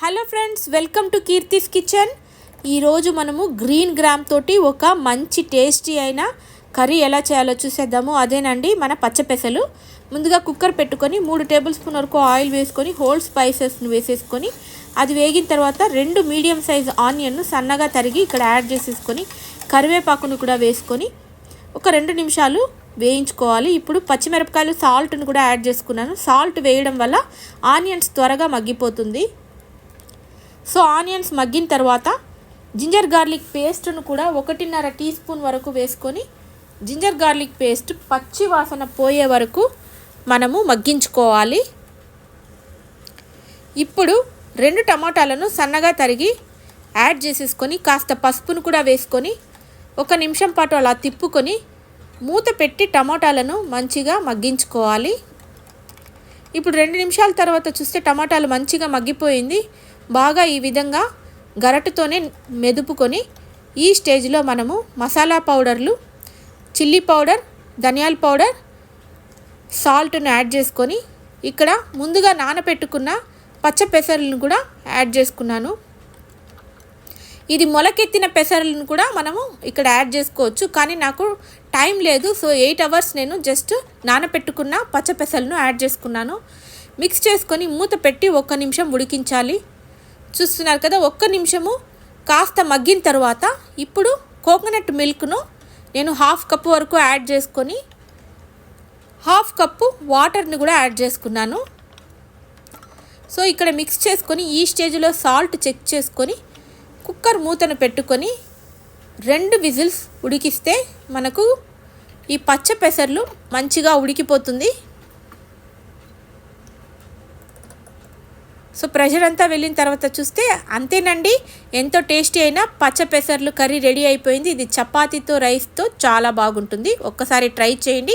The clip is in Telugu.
Hello friends welcome to Keerthi's kitchen. ఈరోజు మనము గ్రీన్ గ్రామ్ తోటి ఒక మంచి టేస్టీ అయిన కర్రీ ఎలా చేయాలో చూసేద్దాము. అదేనండి మన పచ్చపెసలు ముందుగా కుక్కర్ పెట్టుకొని మూడు టేబుల్ స్పూన్ వరకు ఆయిల్ వేసుకొని హోల్ స్పైసెస్ను వేసేసుకొని అది వేగిన తర్వాత రెండు మీడియం సైజ్ ఆనియన్ను సన్నగా తరిగి ఇక్కడ యాడ్ చేసేసుకొని కరివేపాకును కూడా వేసుకొని ఒక రెండు నిమిషాలు వేయించుకోవాలి. ఇప్పుడు పచ్చిమిరపకాయలు సాల్ట్ను కూడా యాడ్ చేసుకున్నాను. సాల్ట్ వేయడం వల్ల ఆనియన్స్ త్వరగా మగ్గిపోతుంది. సో ఆనియన్స్ మగ్గిన తర్వాత జింజర్ గార్లిక్ పేస్ట్ను కూడా ఒకటిన్నర టీ స్పూన్ వరకు వేసుకొని జింజర్ గార్లిక్ పేస్ట్ పచ్చి వాసన పోయే వరకు మనము మగ్గించుకోవాలి. ఇప్పుడు రెండు టమాటాలను సన్నగా తరిగి యాడ్ చేసేసుకొని కాస్త పసుపును కూడా వేసుకొని ఒక నిమిషం పాటు అలా తిప్పుకొని మూత పెట్టి టమాటాలను మంచిగా మగ్గించుకోవాలి. ఇప్పుడు రెండు నిమిషాల తర్వాత చూస్తే టమాటాలు మంచిగా మగ్గిపోయింది. బాగా ఈ విధంగా గరటతోనే మెదుపుకొని ఈ స్టేజ్లో మనము మసాలా పౌడర్లు చిల్లీ పౌడర్ ధనియాల పౌడర్ సాల్ట్ను యాడ్ చేసుకొని ఇక్కడ ముందుగా నానబెట్టుకున్న పచ్చ పెసర్లను కూడా యాడ్ చేసుకున్నాను. ఇది మొలకెత్తిన పెసర్లను కూడా మనము ఇక్కడ యాడ్ చేసుకోవచ్చు కానీ నాకు టైం లేదు సో ఎయిట్ అవర్స్ నేను జస్ట్ నానపెట్టుకున్న పచ్చ పెసలను యాడ్ చేసుకున్నాను. మిక్స్ చేసుకొని మూత పెట్టి ఒక్క నిమిషం ఉడికించాలి. చూస్తున్నారు కదా ఒక్క నిమిషము కాస్త మగ్గిన తర్వాత ఇప్పుడు కోకోనట్ మిల్క్ను నేను హాఫ్ కప్పు వరకు యాడ్ చేసుకొని హాఫ్ కప్పు వాటర్ని కూడా యాడ్ చేసుకున్నాను. సో ఇక్కడ మిక్స్ చేసుకొని ఈ స్టేజ్లో సాల్ట్ చెక్ చేసుకొని కుక్కర్ మూతను పెట్టుకొని రెండు విజిల్స్ ఉడికిస్తే మనకు ఈ పచ్చ పెసర్లు మంచిగా ఉడికిపోతుంది. సో ప్రెషర్ అంతా వెళ్ళిన తర్వాత చూస్తే అంతేనండి ఎంతో టేస్టీ అయినా పచ్చ పెసర్లు కర్రీ రెడీ అయిపోయింది. ఇది చపాతీతో రైస్తో చాలా బాగుంటుంది. ఒక్కసారి ట్రై చేయండి.